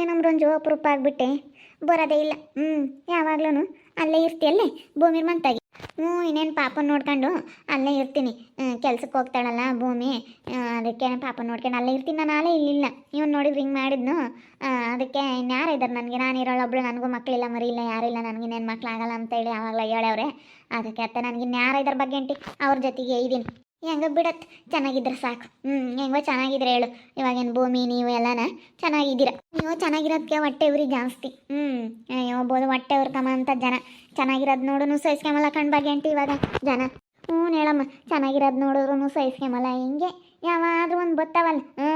ಏನಮ್ಮ ರಂಜು ಅಪರೂಪ ಆಗ್ಬಿಟ್ಟೆ. ಬರೋದೇ ಇಲ್ಲ. ಹ್ಞೂ ಯಾವಾಗ್ಲೂ ಅಲ್ಲೇ ಇರ್ತೀಯಲ್ಲೇ ಭೂಮಿ ಮಂತಾಗಿ. ಹ್ಞೂ, ಇನ್ನೇನು ಪಾಪ ನೋಡ್ಕೊಂಡು ಅಲ್ಲೇ ಇರ್ತೀನಿ. ಕೆಲ್ಸಕ್ಕೆ ಹೋಗ್ತಾಳಲ್ಲ ಭೂಮಿ. ಅದಕ್ಕೆ ಪಾಪ ನೋಡ್ಕೊಂಡು ಅಲ್ಲೇ ಇರ್ತೀನಿ. ನಾನು ಅಲ್ಲೇ ಇಲ್ಲಿಲ್ಲ. ನೀವು ನೋಡಿದ್ರೆ ಹಿಂಗೆ ಮಾಡಿದ್ನು. ಅದಕ್ಕೆ ಇನ್ಯಾರು ಇದ್ದಾರೆ ನನಗೆ? ನಾನು ಇರೋಳೊಬ್ಳು ನನಗೂ ಮಕ್ಕಳಿಲ್ಲ ಮರಿ ಇಲ್ಲ ಯಾರಿಲ್ಲ ನನಗೆ ಇನ್ನೇನು ಮಕ್ಕಳಾಗಲ್ಲ ಅಂತೇಳಿ ಯಾವಾಗಲೂ ಹೇಳವ್ರೆ ಅದಕ್ಕೆ ಅತ್ತ, ನನಗೆ ಇನ್ಯಾರು ಇದ್ರ ಬಗ್ಗೆ ಅಂಟಿ ಅವ್ರ ಜೊತೆಗೆ ಇದ್ದೀನಿ. ಹೆಂಗ ಬಿಡತ್. ಚೆನ್ನಾಗಿದ್ರೆ ಸಾಕು. ಹ್ಞೂ ಹೆಂಗೋ ಚೆನ್ನಾಗಿದ್ರೆ ಹೇಳು. ಇವಾಗೇನು ಭೂಮಿ, ನೀವು ಎಲ್ಲನ ಚೆನ್ನಾಗಿದ್ದೀರ. ನೀವು ಚೆನ್ನಾಗಿರೋದಕ್ಕೆ ಹೊಟ್ಟೆ ಇವ್ರಿ ಜಾಸ್ತಿ. ಹ್ಞೂ ಅಯ್ಯೋ, ಬೋದು ಹೊಟ್ಟೆ ಉರ್ಕಮ್ಮ ಅಂತ ಜನ. ಚೆನ್ನಾಗಿರೋದು ನೋಡು ಸಹಿಸ್ಕೊಂಬಲ್ಲ ಕಣ್ ಬಗ್ಗೆ ಅಂಟಿ ಇವಾಗ ಜನ. ಹ್ಞೂ, ಹೇಳಮ್ಮ. ಚೆನ್ನಾಗಿರೋದು ನೋಡಿದ್ರು ಸಹಿಸ್ಕೊಂಬಲ್ಲ ಹಿಂಗೆ ಯಾವಾದ್ರೂ ಒಂದು ಬತ್ತಾವಲ್ಲ. ಹ್ಞೂ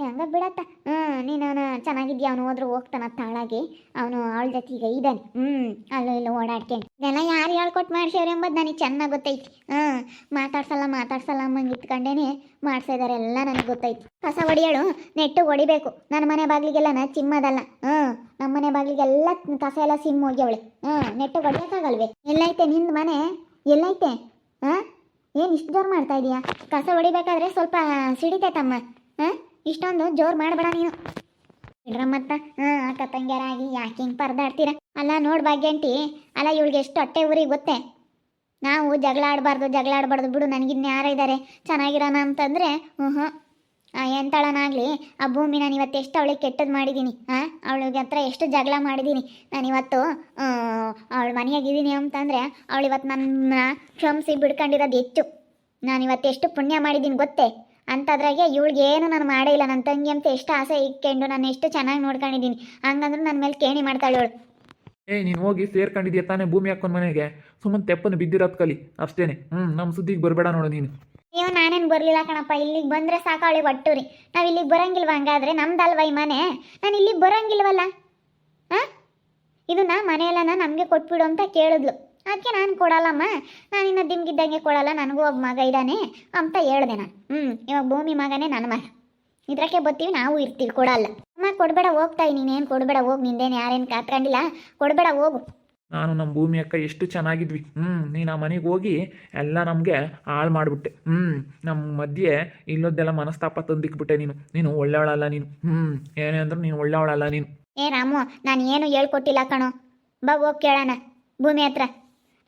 ಹೆಂಗ ಬಿಡತ್ತ. ಹ್ಞೂ ನೀನು ಚೆನ್ನಾಗಿದ್ಯಾ? ಅವನು ಹೋದ್ರು ಹೋಗ್ತಾನ ತಾಳಾಗಿ ಅವನು ಅವಳ ಜೊತೆಗೆ ಇದ್ದಾನೆ ಹ್ಞೂ ಅಲ್ಲೂ ಇಲ್ಲೋ ಓಡಾಡ್ಕೊಂಡು ಇದೆಲ್ಲ ಯಾರು ಹೇಳ್ಕೊಟ್ಟು ಮಾಡ್ಸ್ಯಾರ ಎಂಬುದು ನನಗೆ ಚೆನ್ನಾಗಿ ಗೊತ್ತೈತಿ. ಹ್ಞೂ ಮಾತಾಡ್ಸಲ್ಲ ಮಾತಾಡ್ಸಲ್ಲ ಅಮ್ಮಂಗೆ ಇಟ್ಕೊಂಡೇನೆ ಮಾಡ್ಸಿದಾರೆ ಎಲ್ಲ ನನಗೆ ಗೊತ್ತೈತಿ. ಕಸ ಹೊಡಿಯೋಳು, ನೆಟ್ಟು ಹೊಡಿಬೇಕು. ನನ್ನ ಮನೆ ಬಾಗಿಲಿಗೆಲ್ಲ ನಾ ಚಿಮ್ಮದಲ್ಲ. ಹ್ಞೂ ನಮ್ಮ ಮನೆ ಬಾಗಿಲಿಗೆಲ್ಲ ಕಸ ಎಲ್ಲ ಸಿಮ್ ಹೋಗ್ಯವಳೆ. ಹ್ಞೂ ನೆಟ್ಟು ಹೊಡಿಯೋಕ್ಕಾಗಲ್ವೇ? ಎಲ್ಲೈತೆ ನಿಂದು ಮನೆ? ಎಲ್ಲೈತೆ? ಹಾಂ? ಏನು ಇಷ್ಟು ಜೋರು ಮಾಡ್ತಾ ಇದೀಯಾ? ಕಸ ಹೊಡಿಬೇಕಾದ್ರೆ ಸ್ವಲ್ಪ ಸಿಡಿತೈತಮ್ಮ ಹಾಂ ಇಷ್ಟೊಂದು ಜೋರು ಮಾಡಬೇಡ ನೀನು. ಮತ್ತ. ಹಾಂ ಅಕ್ಕ ತಂಗ್ಯಾರಾಗಿ ಯಾಕೆ ಹಿಂಗೆ ಪರದಾಡ್ತೀರ? ಅಲ್ಲ, ನೋಡ್ ಭಾಗ್ಯಂಟಿ. ಅಲ್ಲ, ಇವಳಿಗೆ ಎಷ್ಟು ಹೊಟ್ಟೆ ಊರಿಗೆ ಗೊತ್ತೇ? ನಾವು ಜಗಳ ಆಡಬಾರ್ದು ಜಗಳ ಆಡಬಾರ್ದು ಬಿಡು. ನನಗಿನ್ನ ಯಾರು ಇದ್ದಾರೆ ಚೆನ್ನಾಗಿರೋಣ ಅಂತಂದರೆ ಹ್ಞೂ ಹ್ಞೂ ಎಂತಳನಾಗಲಿ ಆ ಭೂಮಿ ನಾನು ಇವತ್ತು ಎಷ್ಟು ಅವಳಿಗೆ ಕೆಟ್ಟದ್ದು ಮಾಡಿದ್ದೀನಿ ಹಾಂ ಅವಳಿಗೆ ಹತ್ರ ಎಷ್ಟು ಜಗಳ ಮಾಡಿದ್ದೀನಿ ನಾನು ಇವತ್ತು ಅವಳು ಮನೆಯಾಗಿದ್ದೀನಿ ಅಂತಂದರೆ ಅವಳು ಇವತ್ತು ನನ್ನ ಕ್ಷಮಿಸಿ ಬಿಡ್ಕೊಂಡಿರೋದು ಹೆಚ್ಚು. ನಾನು ಇವತ್ತು ಎಷ್ಟು ಪುಣ್ಯ ಮಾಡಿದ್ದೀನಿ ಗೊತ್ತೇ? ಅಂತದ್ರಾಗೆ ಇವಳಿಗೆ ಏನು ನಾನು ಮಾಡೇ ಇಲ್ಲ. ನನ್ನ ತಂಗಿ ಅಂತ ಎಷ್ಟು ಆಸೆ ಇಟ್ಕೊಂಡು ನಾನು ಎಷ್ಟು ಚೆನ್ನಾಗಿ ನೋಡ್ಕೊಂಡಿದ್ದೀನಿ ಹಂಗಂದ್ರೆ ನನ್ನ ಮೇಲೆ ಕೇಣಿ ಮಾಡ್ತಾಳೆ ಅವಳು. ಏಯ್ ನೀನು ಹೋಗಿ ಸೇರ್ಕೊಂಡಿದ್ಯಾ ತಾನೇ ಭೂಮಿ ಹಾಕೊಂಡು ಮನೆಗೆ? ಸುಮ್ಮನೆ ತೆಪ್ಪನ್ನು ಬಿದ್ದಿರೋದು ಕಲಿ. ಅಷ್ಟೇನೆ. ಹ್ಞೂ ನಮ್ಮ ಸುದ್ದಿಗೆ ಬರಬೇಡ ನೋಡು ನೀನು. ಅಯ್ಯೋ, ನಾನೇನು ಬರಲಿಲ್ಲ ಕಣಪ್ಪ. ಇಲ್ಲಿಗೆ ಬಂದರೆ ಸಾಕು ಅವಳಿಗೆ ಒಟ್ಟುರಿ ನಾವು ಇಲ್ಲಿಗೆ ಬರಂಗಿಲ್ವ ಹಂಗಾದ್ರೆ? ನಮ್ದಲ್ವ ಈ ಮನೆ? ನಾನು ಇಲ್ಲಿಗೆ ಬರಂಗಿಲ್ವಲ್ಲ? ಹಾಂ ಇದನ್ನ ಮನೆಯೆಲ್ಲ ನಮಗೆ ಕೊಟ್ಬಿಡು ಅಂತ ಕೇಳಿದ್ಲು. ಅದಕ್ಕೆ ನಾನು ಕೊಡಲ್ಲಮ್ಮ. ನಾನು ಇನ್ನು ದಿಮ್ಗಿದ್ದಂಗೆ ಕೊಡಲ್ಲ. ನನಗೂ ಒಬ್ಬ ಮಗ ಇದ್ದಾನೆ ಅಂತ ಹೇಳ್ದೆ ನಾನು. ಹ್ಞೂ ಇವಾಗ ಭೂಮಿ ಮಗನೇ ನನ್ನ ಮಗ. ಇದ್ರಕ್ಕೆ ಬರ್ತೀವಿ ನಾವು ಇರ್ತೀವಿ, ಕೊಡಲ್ಲ. ಅಮ್ಮ, ಕೊಡಬೇಡ ಹೋಗ್ತಾಯಿ ನೀನೇನು ಕೊಡಬೇಡ, ಹೋಗಿ, ನಿಂದೇನು ಯಾರೇನು ಕಾತ್ಕೊಂಡಿಲ್ಲ. ಕೊಡಬೇಡ, ಹೋಗು. ನಾನು ನಮ್ಮ ಭೂಮಿ ಅಕ್ಕ ಎಷ್ಟು ಚೆನ್ನಾಗಿದ್ವಿ. ಹ್ಞೂ ನೀನು ಆ ಮನೆಗೆ ಹೋಗಿ ಎಲ್ಲ ನಮಗೆ ಹಾಳು ಮಾಡಿಬಿಟ್ಟೆ. ಹ್ಞೂ ನಮ್ಮ ಮಧ್ಯೆ ಇಲ್ಲೊದ್ದೆಲ್ಲ ಮನಸ್ತಾಪ ತಂದಿಕ್ಬಿಟ್ಟೆ ನೀನು. ನೀನು ಒಳ್ಳೆಯವಳಲ್ಲ ನೀನು. ಹ್ಞೂ ಏನೇ ಅಂದ್ರೂ ನೀನು ಒಳ್ಳೆಯವಳಲ್ಲ ನೀನು. ಏ ರಾಮು, ನಾನು ಏನು ಹೇಳ್ಕೊಟ್ಟಿಲ್ಲ ಕಣೋ. ಬಾ, ಹೋಗಿ ಕೇಳೋಣ. ಭೂಮಿ ಹತ್ರ.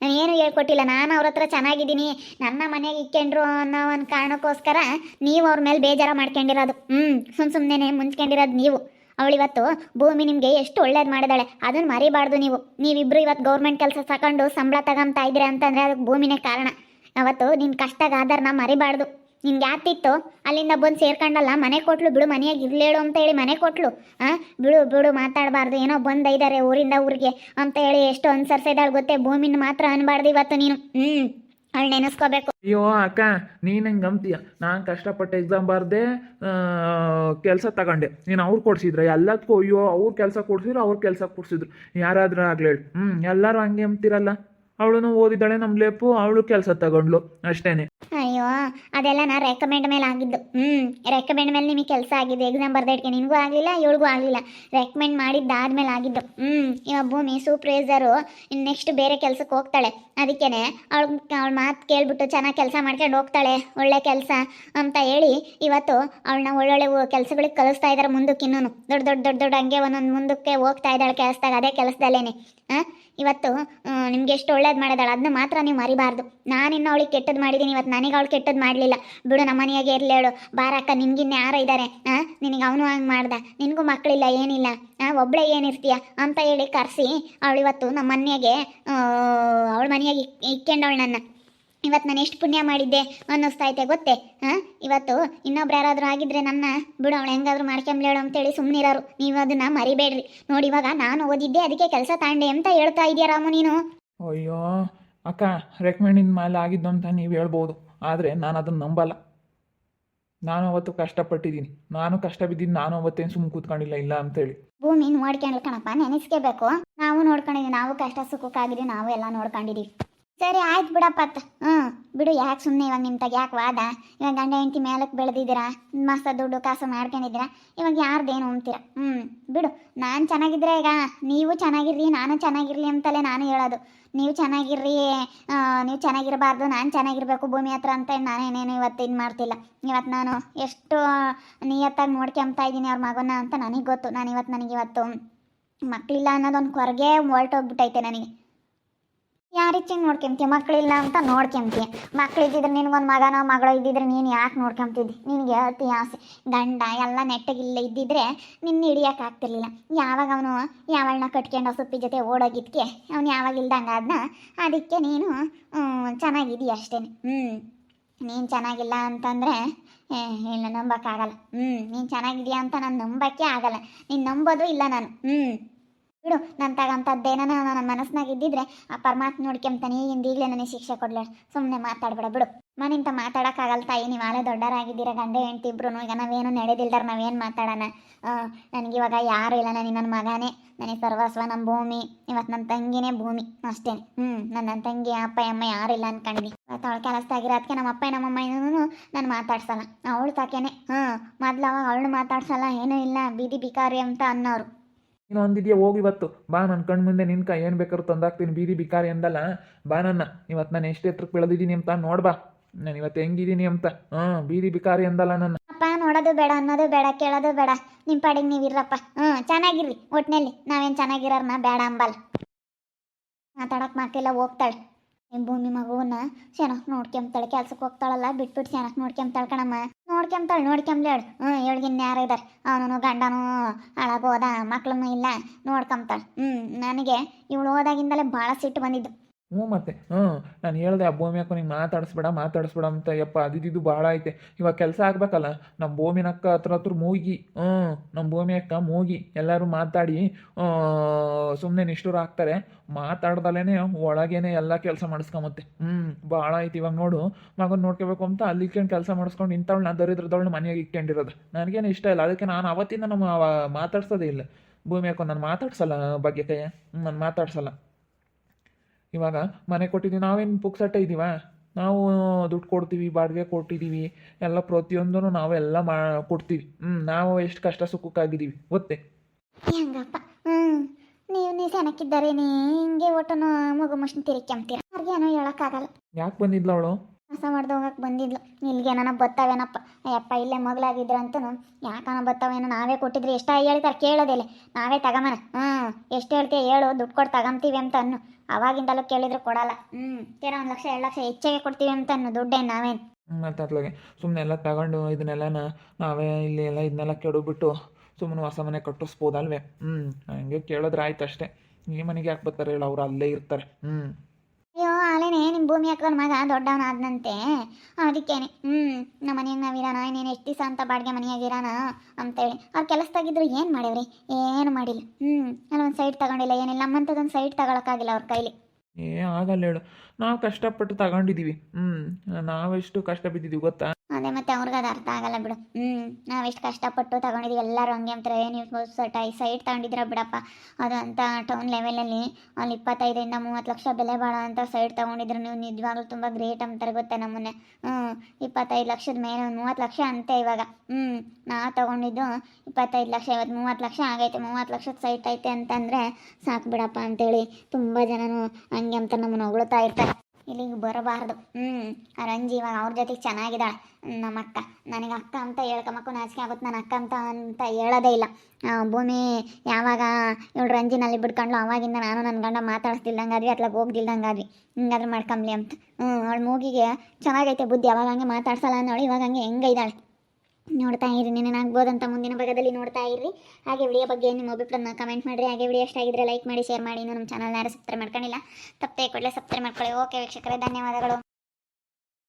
ನಾನು ಏನು ಹೇಳ್ಕೊಟ್ಟಿಲ್ಲ. ನಾನು ಅವ್ರ ಹತ್ರ ಚೆನ್ನಾಗಿದ್ದೀನಿ. ನನ್ನ ಮನೆಗೆ ಇಕ್ಕೊಂಡ್ರು ಅನ್ನೋ ಒಂದು ಕಾರಣಕ್ಕೋಸ್ಕರ ನೀವು ಅವ್ರ ಮೇಲೆ ಬೇಜಾರ ಮಾಡ್ಕೊಂಡಿರೋದು. ಹ್ಞೂ ಸುಮ್ಮ ಸುಮ್ಮನೆ ಮುಂಚ್ಕೊಂಡಿರೋದು ನೀವು. ಅವಳಿವತ್ತು ಭೂಮಿ ನಿಮಗೆ ಎಷ್ಟು ಒಳ್ಳೇದು ಮಾಡಿದಾಳೆ ಅದನ್ನು ಮರಿಬಾರ್ದು ನೀವು. ನೀವಿಬ್ಬರು ಇವತ್ತು ಗೌರ್ಮೆಂಟ್ ಕೆಲಸ ತಗೊಂಡು ಸಂಬಳ ತಗೊಂತಾ ಇದ್ರೆ ಅಂತಂದರೆ ಅದಕ್ಕೆ ಭೂಮಿನೇ ಕಾರಣ. ಅವತ್ತು ನಿನ್ನ ಕಷ್ಟದ ಆಧಾರನ ಮರಿಬಾರ್ದು. ನಿನ್ಗೆ ಯಾತಿತ್ತು, ಅಲ್ಲಿಂದ ಬಂದು ಸೇರ್ಕೊಂಡಲ್ಲ, ಮನೆ ಕೊಟ್ಲು, ಬಿಡು, ಮನೆಯಾಗಿ ಇರ್ಲೇಳು ಅಂತ ಹೇಳಿ ಮನೆ ಕೊಟ್ಲು. ಆ? ಬಿಡು ಬಿಡು, ಮಾತಾಡಬಾರ್ದು, ಏನೋ ಬಂದ ಇದ್ದಾರೆ ಊರಿಂದ ಊರಿಗೆ ಅಂತ ಹೇಳಿ ಎಷ್ಟು ಅನುಸರಿಸಿದಾಳು ಗೊತ್ತೇ, ಭೂಮಿನ ಮಾತ್ರ ಅನ್ಬಾರ್ದು ಇವತ್ತು ನೀನು. ಹ್ಞೂ ಅವಳು ನೆನೆಸ್ಕೋಬೇಕು. ಅಯ್ಯೋ, ಅಕ್ಕ, ನೀನು ಹೆಂಗೆ ಅಂತೀಯ ನಾನು ಕಷ್ಟಪಟ್ಟು ಎಕ್ಸಾಮ್ ಬರ್ದೆ ಕೆಲಸ ತಗೊಂಡೆ. ನೀನು ಅವ್ರು ಕೊಡ್ಸಿದ್ರ ಎಲ್ಲದಕ್ಕೂ ಅಯ್ಯೋ, ಅವ್ರು ಕೆಲಸ ಕೊಡ್ಸಿದ್ರು, ಅವ್ರು ಕೆಲಸ ಕೊಡ್ಸಿದ್ರು. ಯಾರಾದ್ರೂ ಆಗ್ಲಿ ಹ್ಮ್ ಹ್ಞೂ ಎಲ್ಲರೂ ಹಂಗೆ ಅಂತಿರಲ್ಲ ಅವಳು ಓದಿದ್ದಾಳೆ ನಮ್ಮ ಲೇಪು, ಅವಳು ಕೆಲಸ ತಗೊಂಡ್ಲು ಅಷ್ಟೇನೆ. ಅಯ್ಯೋ, ಅದೆಲ್ಲ ನಾ ರೆಕಮೆಂಡ್ ಮೇಲೆ ಆಗಿದ್ದು. ಹ್ಞೂ ರೆಕಮೆಂಡ್ ಮೇಲೆ ನಿಮಗೆ ಕೆಲಸ ಆಗಿದೆ. ಎಕ್ಸಾಮ್ ಬರ್ದೇಟ್ಗೆ ನಿನಗೂ ಆಗಲಿಲ್ಲ, ಇವಳಿಗೂ ಆಗಲಿಲ್ಲ. ರೆಕಮೆಂಡ್ ಮಾಡಿದ್ದಾದ್ಮೇಲೆ ಆಗಿದ್ದು. ಹ್ಞೂ ಇವಾಗ ಭೂಮಿ ಸೂಪ್ರೈಸರು ನೆಕ್ಸ್ಟ್ ಬೇರೆ ಕೆಲಸಕ್ಕೆ ಹೋಗ್ತಾಳೆ. ಅದಕ್ಕೇ ಅವಳು ಅವಳ ಮಾತು ಕೇಳಿಬಿಟ್ಟು ಚೆನ್ನಾಗಿ ಕೆಲಸ ಮಾಡ್ಕೊಂಡು ಹೋಗ್ತಾಳೆ. ಒಳ್ಳೆ ಕೆಲಸ ಅಂತ ಹೇಳಿ ಇವತ್ತು ಅವಳನ್ನ ಒಳ್ಳೊಳ್ಳೆ ಕೆಲಸಗಳಿಗೆ ಕಲಿಸ್ತಾ ಇದ್ದಾರೆ ಮುಂದಕ್ಕೆ ಇನ್ನೂ ದೊಡ್ಡ ದೊಡ್ಡ ದೊಡ್ಡ ದೊಡ್ಡ ಹಂಗೆ ಒಂದೊಂದು ಮುಂದಕ್ಕೆ ಹೋಗ್ತಾ ಇದ್ದಾಳೆ ಕೆಲಸದಾಗ, ಅದೇ ಕೆಲಸದಲ್ಲೇನೆ. ಹಾಂ ಇವತ್ತು ನಿಮ್ಗೆ ಎಷ್ಟು ಒಳ್ಳೇದು ಮಾಡಿದಾಳೆ ಅದನ್ನ ಮಾತ್ರ ನೀವು ಮರಿಬಾರ್ದು. ನಾನಿನ್ನು ಅವಳಿಗೆ ಕೆಟ್ಟದ್ದು ಮಾಡಿದ್ದೀನಿ ಇವತ್ತು. ನನಗೆ ಅವಳು ಕೆಟ್ಟದ್ದು ಮಾಡಲಿಲ್ಲ. ಬಿಡು, ನಮ್ಮ ಮನೆಯಾಗೆ ಹೇಳು ಬಾರಕ್ಕ, ನಿನ್ಗಿನ್ನ ಯಾರು ಇದ್ದಾರೆ ಹಾಂ ನಿನಗೆ ಅವನು ಹಂಗೆ ಮಾಡ್ದ. ನಿನಗೂ ಮಕ್ಕಳಿಲ್ಲ ಏನಿಲ್ಲ. ಹಾಂ ಒಬ್ಬಳೇ ಏನಿರ್ತೀಯ ಅಂತ ಹೇಳಿ ಕರೆಸಿ ಅವಳು ಇವತ್ತು ನಮ್ಮ ಮನೆಯಾಗೆ ಅವಳ ಮನೆಯಾಗೆ ಇಕ್ಕೊಂಡವಳು ನನ್ನ. ಇವತ್ತು ನಾನು ಎಷ್ಟು ಪುಣ್ಯ ಮಾಡಿದ್ದೆ ಅನ್ನಿಸ್ತಾ ಐತೆ ಗೊತ್ತೇ? ಹಾಂ ಇವತ್ತು ಇನ್ನೊಬ್ರು ಯಾರಾದರೂ ಆಗಿದ್ರೆ ನನ್ನ, ಬಿಡು, ಅವಳು ಹೆಂಗಾದ್ರೂ ಮಾಡ್ಕೊಂಬ್ಲೇಳು ಅಂತೇಳಿ ಸುಮ್ಮನಿರೋರು ನೀವು ಅದನ್ನ ಮರಿಬೇಡ್ರಿ. ನೋಡಿ, ಇವಾಗ ನಾನು ಓದಿದ್ದೆ, ಅದಕ್ಕೆ ಕೆಲಸ ತಾಂಡೆ ಅಂತ ಹೇಳ್ತಾ ಇದೆಯಾ ರಾಮು ನೀನು. ಅಯ್ಯೋ, ಅಕ್ಕ ರೆಕಮೆಂಡಿನ ಮೇಲೆ ಆಗಿದ್ದು ಅಂತ ನೀವು ಹೇಳ್ಬೋದು. ಆದರೆ ನಾನು ಅದನ್ನು ನಂಬಲ್ಲ. ನಾನು ಅವತ್ತು ಕಷ್ಟಪಟ್ಟಿದ್ದೀನಿ. ನಾನು ಕಷ್ಟ ಬಿದ್ದೀನಿ, ನಾನು ಅವತ್ತೇನು ಸುಮ್ಮನೆ ಕೂತ್ಕೊಂಡಿಲ್ಲ, ಇಲ್ಲ ಅಂತೇಳಿ. ಭೂಮಿ ನೋಡ್ಕೊಂಡ್ಲು ಕಣಪ್ಪ ನೆನೆಸ್ಕೋಬೇಕು ನಾವು ನೋಡ್ಕೊಂಡಿದ್ದೀವಿ ನಾವು ಕಷ್ಟ ಸುಖಕ್ಕಾಗಿದ್ದೀವಿ, ನಾವು ಎಲ್ಲ ನೋಡ್ಕೊಂಡಿದ್ದೀವಿ ಸರಿ, ಆಯ್ತು ಬಿಡಪ್ಪ ಹ್ಞೂ ಬಿಡು, ಯಾಕೆ ಸುಮ್ಮನೆ ಇವಾಗ ನಿಮ್ಮ ತಗ ಯಾಕೆ ವಾದ? ಇವಾಗ ಗಂಡ ಹೆಂಡತಿ ಮೇಲಕ್ಕೆ ಬೆಳೆದಿದ್ದೀರಾ? ಮಸ್ತ ದುಡ್ಡು ಕಾಸು ಮಾಡ್ಕೊಂಡಿದ್ದೀರಾ? ಇವಾಗ ಯಾರ್ದೇನು ಅಂತೀರ ಹ್ಞೂ ಬಿಡು. ನಾನು ಚೆನ್ನಾಗಿದ್ರೆ ಈಗ ನೀವು ಚೆನ್ನಾಗಿರ್ರಿ, ನಾನು ಚೆನ್ನಾಗಿರ್ಲಿ ಅಂತಲೇ ನಾನು ಹೇಳೋದು. ನೀವು ಚೆನ್ನಾಗಿರ್ರಿ ನೀವು ಚೆನ್ನಾಗಿರಬಾರ್ದು, ನಾನು ಚೆನ್ನಾಗಿರ್ಬೇಕು ಭೂಮಿ ಹತ್ರ ಅಂತ ನಾನೇನೇನು ಇವತ್ತು ಇದು ಮಾಡ್ತಿಲ್ಲ. ಇವತ್ತು ನಾನು ಎಷ್ಟು ನಿಯತ್ತಾಗಿ ನೋಡ್ಕೊಂತಾ ಇದ್ದೀನಿ ಅವ್ರ ಮಗನ ಅಂತ ನನಗೆ ಗೊತ್ತು. ನಾನು ಇವತ್ತು ನನಗೆ ಇವತ್ತು ಮಕ್ಕಳಿಲ್ಲ ಅನ್ನೋದೊಂದು ಕೊರಗೆ ಹೊರಟೋಗ್ಬಿಟ್ಟೈತೆ ನನಗೆ. ಯಾರಿಚ್ಚಿಂಗ್ ನೋಡ್ಕೊಂತೀಯ? ಮಕ್ಕಳಿಲ್ಲ ಅಂತ ನೋಡ್ಕೊಂತೀಯ. ಮಕ್ಕಳಿದ್ದಿದ್ರೆ ನಿನಗೊಂದು ಮಗನೋ ಮಗಳು ಇದ್ದಿದ್ರೆ ನೀನು ಯಾಕೆ ನೋಡ್ಕೊಂತಿದ್ದಿ? ನಿನಗೆ ಅತಿ ಆಸೆ. ಗಂಡ ಎಲ್ಲ ನೆಟ್ಟಗಿಲ್ಲ ಇದ್ದಿದ್ರೆ ನಿನ್ನ ಹಿಡಿಯಕ್ಕೆ ಆಗ್ತಿರ್ಲಿಲ್ಲ. ಯಾವಾಗ ಅವನು ಯಾವಳನ್ನ ಕಟ್ಕೊಂಡು ಸೊಪ್ಪಿ ಜೊತೆ ಓಡೋಗಿದ್ಕೆ ಅವ್ನು ಯಾವಾಗ ಇಲ್ದಂಗೆ ಅದನ್ನ ಅದಕ್ಕೆ ನೀನು ಹ್ಮ್, ಚೆನ್ನಾಗಿದೀಯ ಅಷ್ಟೇ ಹ್ಞೂ ನೀನು ಚೆನ್ನಾಗಿಲ್ಲ ಅಂತಂದರೆ ಇಲ್ಲ ನಂಬಕ್ಕಾಗಲ್ಲ. ಹ್ಞೂ ನೀನು ಚೆನ್ನಾಗಿದೆಯಾ ಅಂತ ನಾನು ನಂಬಕ್ಕೆ ಆಗಲ್ಲ. ನೀನು ನಂಬೋದು ಇಲ್ಲ ನಾನು. ಹ್ಞೂ ಬಿಡು ನನ್ನ ತಗಂಥದ್ದೇನ ನನ್ನ ಮನಸ್ಸಿನಾಗ ಇದ್ದಿದ್ರೆ ಆ ಪರಮಾತ್ಮ ನೋಡ್ಕೊಂತಾನೆ ಈಗಿಂದ ಈಗಲೇ ನನಗೆ ಶಿಕ್ಷೆ ಕೊಡ್ಲ. ಸುಮ್ಮನೆ ಮಾತಾಡ್ಬೇಡ, ಬಿಡು. ಮನಿಂತ ಮಾತಾಡೋಕ್ಕಾಗಲ್ಲ ತಾಯಿ, ನೀವು ಆಲೇ ದೊಡ್ಡರಾಗಿದ್ದೀರ, ಗಂಡ ಹೆಂಡ್ತಿ ಇಬ್ರು ಈಗ ನಾವೇನು ನಡೆದಿಲ್ದಾರ ನಾವೇನು ಮಾತಾಡೋಣ? ನನಗೆ ಇವಾಗ ಯಾರು ಇಲ್ಲ ನಾನು ನನ್ನ ಮಗನೇ, ನನಗೆ ಸರ್ವಸ್ವ ನಮ್ಮ ಭೂಮಿ ಇವತ್ತು ನನ್ನ ತಂಗಿನೇ ಭೂಮಿ, ಅಷ್ಟೇ. ಹ್ಞೂ ನನ್ನ ತಂಗಿ, ಅಪ್ಪ, ಅಮ್ಮ ಯಾರು ಇಲ್ಲ ಅನ್ಕಂಡ್ವಿ. ಇವತ್ತು ಅವಳು ಕೆಲಸದಾಗಿರೋದಕ್ಕೆ ನಮ್ಮ ಅಪ್ಪ ನಮ್ಮ ಅಮ್ಮನೂ ನಾನು ಮಾತಾಡ್ಸಲ್ಲ. ಅವಳು ತಾಕೇನೆ. ಹಾಂ, ಮೊದ್ಲು ಅವಾಗ ಅವಳು ಮಾತಾಡ್ಸಲ್ಲ, ಏನೂ ಇಲ್ಲ, ಬೀದಿ ಬಿಕಾರಿ ಅಂತ ಅನ್ನೋರು. ನೀನು ಹೋಗಿ ಇವತ್ತು. ಬಾ ನನ್ನ ಕಣ್ಣು ಮುಂದೆ ನಿನ್ಕ ಏನು ಬೇಕಾದ್ರೂ ತಂದಾಕ್ತೀನಿ. ಬೀದಿ ಬಿಕಾರಿ ಅಂದಲ್ಲ? ಬಾ ನನ್ನ, ಇವತ್ತು ನಾನು ಎಷ್ಟು ಎತ್ತರಕ್ಕೆ ಬೆಳೆದಿದ್ದೀನಿ ಅಂತ ನೋಡ್ಬಾ ನಾನು ಇವತ್ತು ಹೆಂಗಿದ್ದೀನಿ ಅಂತ. ಹಾಂ, ಬೀದಿ ಬಿಕಾರಿ ಅಂದಲ್ಲ ನನ್ನ. ಅಪ್ಪ, ನೋಡೋದು ಬೇಡ, ಅನ್ನೋದು ಬೇಡ, ಕೇಳೋದು ಬೇಡ. ನಿಮ್ಮ ಪಾಡಿಗೆ ನೀವು ಇರ್ರಪ್ಪ. ಹ್ಞೂ ಚೆನ್ನಾಗಿರ್ರಿ. ಒಟ್ಟಿನಲ್ಲಿ ನಾವೇನು ಚೆನ್ನಾಗಿರೋರ್ನ ಬೇಡ ಅಂಬಲ್ಲ. ಮಾತಾಡೋಕೆ ಮಾತಿಲ್ಲ, ಹೋಗ್ತಾಳೆ. ನಿಮ್ಮ ಭೂಮಿ ಮಗುವನ್ನ ಚೆನ್ನಾಗಿ ನೋಡ್ಕೊಂತಾಳೆ ಕೆಲ್ಸಕ್ಕೆ ಹೋಗ್ತಾಳಲ್ಲ ಬಿಟ್ಬಿಟ್ಟು ಚೆನ್ನಾಗಿ ನೋಡ್ಕೊಂತಾಳೆ ಕಣಮ್ಮ. ನೋಡ್ಕೊಂತಾಳೆ ನೋಡ್ಕೊಂಬ್ಲೇಳು ಹ್ಞೂ ಏಳ್ಗಿನ್ನ ಯಾರು ಇದ್ದಾರೆ ಅವನು ಗಂಡನೂ ಹಾಳಾಗೋದ ಮಕ್ಳನ್ನೂ ಇಲ್ಲ ನೋಡ್ಕೊಂತಾಳೆ ಹ್ಞೂ ನನಗೆ ಇವಳು ಹೋದಾಗಿಂದಲೇ ಭಾಳ ಸಿಟ್ಟು ಬಂದಿದ್ದು. ಹ್ಞೂ ಮತ್ತೆ, ಹ್ಞೂ, ನಾನು ಹೇಳ್ದೆ ಆ ಭೂಮಿ ಅಕ್ಕ ನಿಂಗೆ ಮಾತಾಡಿಸ್ಬೇಡ ಮಾತಾಡಿಸ್ಬೇಡ ಅಂತ, ಯಪ್ಪ ಅದಿದ್ದು ಭಾಳ ಐತೆ. ಇವಾಗ ಕೆಲಸ ಆಗ್ಬೇಕಲ್ಲ ನಮ್ಮ ಭೂಮಿನ ಅಕ್ಕ ಹತ್ರ ಹತ್ರ ಮೂಗಿ, ಹ್ಞೂ ನಮ್ಮ ಭೂಮಿ ಅಕ್ಕ ಮೂಗಿ, ಎಲ್ಲರೂ ಮಾತಾಡಿ ಸುಮ್ಮನೆ ನಿಷ್ಠುರ ಆಗ್ತಾರೆ. ಮಾತಾಡ್ದಲೇ ಒಳಗೇನೆ ಎಲ್ಲ ಕೆಲಸ ಮಾಡಿಸ್ಕೊಂಬತ್ತೆ. ಹ್ಞೂ, ಭಾಳ ಐತೆ ಇವಾಗ ನೋಡು, ಮಗನ ನೋಡ್ಕೋಬೇಕು ಅಂತ ಅಲ್ಲಿ ಇಟ್ಕೊಂಡು ಕೆಲಸ ಮಾಡಿಸ್ಕೊಂಡು ಇಂಥವ್ಳು ನಾ ದರಿದ್ರದವಳು ಮನೆಯಾಗ ಇಟ್ಕೊಂಡಿರೋದು ನನಗೇನು ಇಷ್ಟ ಇಲ್ಲ, ಅದಕ್ಕೆ ನಾನು ಅವತ್ತಿಂದ ನಮ್ಮ ಮಾತಾಡ್ಸೋದೇ ಇಲ್ಲ. ಭೂಮಿ ಹಾಕೊಂಡು ನಾನು ಮಾತಾಡ್ಸಲ್ಲ ಬಗ್ಗೆ, ಕೈಯ? ನಾನು ಮಾತಾಡ್ಸಲ್ಲ. ಇವಾಗ ಮನೆ ಕೊಟ್ಟಿದ್ದೀವಿ. ನಾವೇನು ಪುಕ್ಸಟ್ಟೆ ಇದ್ದೀವ? ನಾವು ದುಡ್ಡು ಕೊಡ್ತೀವಿ ಬಾಡಿಗೆ ಕೊಟ್ಟಿದ್ದೀವಿ ಎಲ್ಲ ಪ್ರತಿಯೊಂದೂ ನಾವೆಲ್ಲ ಮಾ ಕೊಡ್ತೀವಿ. ಹ್ಞೂ ನಾವು ಎಷ್ಟು ಕಷ್ಟ ಸುಖಕ್ಕಾಗಿದ್ದೀವಿ. ಗೊತ್ತೇ? ಹೆಂಗಪ್ಪ? ಹ್ಞೂ ನೀವು ನೀವು ಚೆನ್ನಾಗಿದ್ದಾರೇನೆ ಹಿಂಗೆ ಒಟ್ಟನು ಮಗು ಮುಷ್ಣ ತಿರ್ಕೊಂತೀರ ಅವ್ರಿಗೇನೋ ಹೇಳೋಕ್ಕಾಗಲ್ಲ. ಯಾಕೆ ಬಂದಿದ್ಲ ಅವಳು? ಕೆಲಸ ಮಾಡ್ದು ಹೋಗಕ್ಕೆ ಬಂದಿದ್ಲು. ಇಲ್ಲಿಗೇನ ಬತ್ತಾವೇನಪ್ಪ? ಅಯ್ಯಪ್ಪ, ಇಲ್ಲೇ ಮಗಳಾಗಿದ್ರು ಅಂತನು ಯಾಕನ ಬತ್ತಾವೇನೋ ನಾವೇ ಕೊಟ್ಟಿದ್ರೆ. ಎಷ್ಟ ಹೇಳ್ತಾರೆ ಕೇಳೋದಿಲ್ಲ. ನಾವೇ ತಗಮನ. ಹ್ಞೂ ಎಷ್ಟು ಹೇಳ್ತೀವಿ ಹೇಳು, ದುಡ್ಡು ಕೊಟ್ಟು ತಗೊಂತೀವಿ ಅಂತ ಅನ್ನು. ಅವಾಗಿಂದಲೂ ಕೇಳಿದ್ರು ಕೊಡಲ್ಲ. ಹ್ಞೂ ಏನೋ ಒಂದು ಲಕ್ಷ, ಎರಡು ಲಕ್ಷ ಹೆಚ್ಚಿಗೆ ಕೊಡ್ತೀವಿ ಅಂತ ಅನ್ನು ದುಡ್ಡೇನು ನಾವೇನು? ಮತ್ತೆ ಅತ್ಲಾಗೆ ಸುಮ್ಮನೆ ಎಲ್ಲ ತಗೊಂಡು ಇದನ್ನೆಲ್ಲ ನಾವೇ ಇಲ್ಲಿ ಎಲ್ಲ ಇದನ್ನೆಲ್ಲ ಕೆಡಬಿಟ್ಟು ಸುಮ್ಮನೆ ಹೊಸ ಮನೆ ಕಟ್ಟಿಸ್ಬೋದಲ್ವೇ? ಹ್ಞೂ ಹಂಗೆ ಕೇಳಿದ್ರೆ ಆಯ್ತು ಅಷ್ಟೇ ಈ ಮನೆಗೆ ಯಾಕೆ ಬರ್ತಾರೆ ಹೇಳು, ಅವ್ರು ಅಲ್ಲೇ ಇರ್ತಾರೆ. ಹ್ಞೂ ಆಲೇನೆ ನಿಮ್ಮ ಭೂಮಿ ಹಾಕೋನ್ ಮಗ ದೊಡ್ಡವನಾದ್ನಂತೆ ಅದಕ್ಕೇನೆ ಹ್ಞೂ ನಮ್ಮ ಮನೆಯಾಗ ನಾವಿರೋಣ ಇನ್ನೇನು ಎಷ್ಟು ದಿವಸ ಅಂತ ಬಾಡಿಗೆ ಮನೆಯಾಗಿರೋಣ ಅಂತೇಳಿ. ಅವ್ರು ಕೆಲಸದಾಗಿದ್ರು ಏನು ಮಾಡ್ಯವ್ರಿ ಏನು ಮಾಡಿಲ್ಲ. ಹ್ಞೂ ನಾನು ಒಂದು ಸೈಟ್ ತಗೊಂಡಿಲ್ಲ, ಏನಿಲ್ಲ, ನಮ್ಮಂಥದ್ದೊಂದು ಸೈಟ್ ತಗೊಳಕ್ಕಾಗಿಲ್ಲ ಅವ್ರ ಕೈಲಿ. ಏ, ಆಗಲ್ಲ ಹೇಳು. ನಾವು ಕಷ್ಟಪಟ್ಟು ತಗೊಂಡಿದ್ದೀವಿ ಹ್ಞೂ ನಾವೆಷ್ಟು ಕಷ್ಟ ಬಿದ್ದಿದ್ದೀವಿ ಗೊತ್ತಾ? ಅದೇ ಮತ್ತೆ ಅವ್ರಿಗೆ ಅದು ಅರ್ಥ ಆಗಲ್ಲ ಬಿಡು. ಹ್ಞೂ ನಾವು ಎಷ್ಟು ಕಷ್ಟಪಟ್ಟು ತಗೊಂಡಿದ್ದೀವಿ ಎಲ್ಲರೂ ಹಂಗೆ ಅಂತಾರೆ ನೀವು ಟೈ ಸೈಟ್ ತಗೊಂಡಿದ್ದೀರಾ ಬಿಡಪ್ಪ. ಅದು ಅಂತ ಟೌನ್ ಲೆವೆಲಲ್ಲಿ ಅಲ್ಲಿ ಇಪ್ಪತ್ತೈದರಿಂದ ಮೂವತ್ತು ಲಕ್ಷ ಬೆಲೆ ಬಾಳೋ ಅಂತ ಸೈಟ್ ತಗೊಂಡಿದ್ರು. ನೀವು ನಿಜವಾಗ್ಲೂ ತುಂಬ ಗ್ರೇಟ್ ಅಂತಾರೆ ಗೊತ್ತಾ ನಮ್ಮನ್ನೇ. ಹ್ಞೂ ಇಪ್ಪತ್ತೈದು ಲಕ್ಷದ ಮೇಲೆ ಒಂದು ಮೂವತ್ತು ಲಕ್ಷ ಅಂತೆ ಇವಾಗ. ಹ್ಞೂ ನಾ ತಗೊಂಡಿದ್ದು ಇಪ್ಪತ್ತೈದು ಲಕ್ಷ, ಇವತ್ತು ಮೂವತ್ತು ಲಕ್ಷ ಆಗೈತೆ. ಮೂವತ್ತು ಲಕ್ಷದ ಸೈಟ್ ಐತೆ ಅಂತಂದರೆ ಸಾಕು ಬಿಡಪ್ಪ ಅಂತೇಳಿ ತುಂಬ ಜನನು ಹಂಗೆ ಅಂತ ನಮ್ಮನ್ನು ಹೊಗಳ್ತಾ ಇರ್ತಾರೆ. ಇಲ್ಲಿಗೆ ಬರಬಾರ್ದು. ಹ್ಞೂ ರಂಜಿ ಇವಾಗ ಅವ್ರ ಜೊತೆಗೆ ಚೆನ್ನಾಗಿದ್ದಾಳೆ. ನಮ್ಮ ಅಕ್ಕ, ನನಗೆ ಅಕ್ಕ ಅಂತ ಹೇಳ್ಕೊಂಬಕ್ಕೂ ನಾಚಿಕೆ ಆಗುತ್ತೆ. ನನ್ನ ಅಕ್ಕ ಅಂತ ಅಂತ ಹೇಳೋದೇ ಇಲ್ಲ. ಭೂಮಿ ಯಾವಾಗ ಇವಳು ರಂಜಿನಲ್ಲಿ ಬಿಡ್ಕೊಂಡ್ಲು ಅವಾಗಿಂದ ನಾನು ನನ್ನ ಗಂಡ ಮಾತಾಡಿಸ್ತಿಲ್ದಂಗಾದ್ವಿ ಅತ್ಲಾಗ ಹೋಗ್ದಿಲ್ದಂಗಾದ್ವಿ ಹಿಂಗಾದ್ರೂ ಮಾಡ್ಕೊಂಬ್ಲಿ ಅಂತ. ಹ್ಞೂ ಅವಳು ಮೂಗಿಗೆ ಚೆನ್ನಾಗೈತೆ ಬುದ್ಧಿ, ಅವಾಗ ಹಂಗೆ ಮಾತಾಡ್ಸಲ್ಲ ಅನ್ನೋಳು, ಇವಾಗ ಹಂಗೆ ಹೆಂಗೈದಾಳೆ. ನೋಡ್ತಾ ಇರಿ ಅಂತ ಮುಂದಿನ ಭಾಗದಲ್ಲಿ ನೋಡ್ತಾ ಇರಿ ಹಾಗೆ ವಿಡಿಯೋ ಬಗ್ಗೆ ನಿಮ್ಮ ಅಭಿಪ್ರಾಯನ ಕಮೆಂಟ್ ಮಾಡಿರಿ. ಹಾಗೆ ವಿಡಿಯೋ ಇಷ್ಟ ಆಗಿದ್ರೆ ಲೈಕ್ ಮಾಡಿ ಶೇರ್ ಮಾಡಿ. ಇನ್ನು ನಮ್ಮ ಚಾನಲ್ನ ಯಾರು ಸಬ್ಸ್ಕ್ರೈಬ್ ಮಾಡ್ಕೊಂಡಿಲ್ಲ, ತಪ್ಪೇ ಕೊಡಲೇ ಸಬ್ಸ್ಕ್ರೈಬ್ ಮಾಡ್ಕೊಳ್ಳಿ. ಓಕೆ ವೀಕ್ಷಕರೇ, ಧನ್ಯವಾದಗಳು.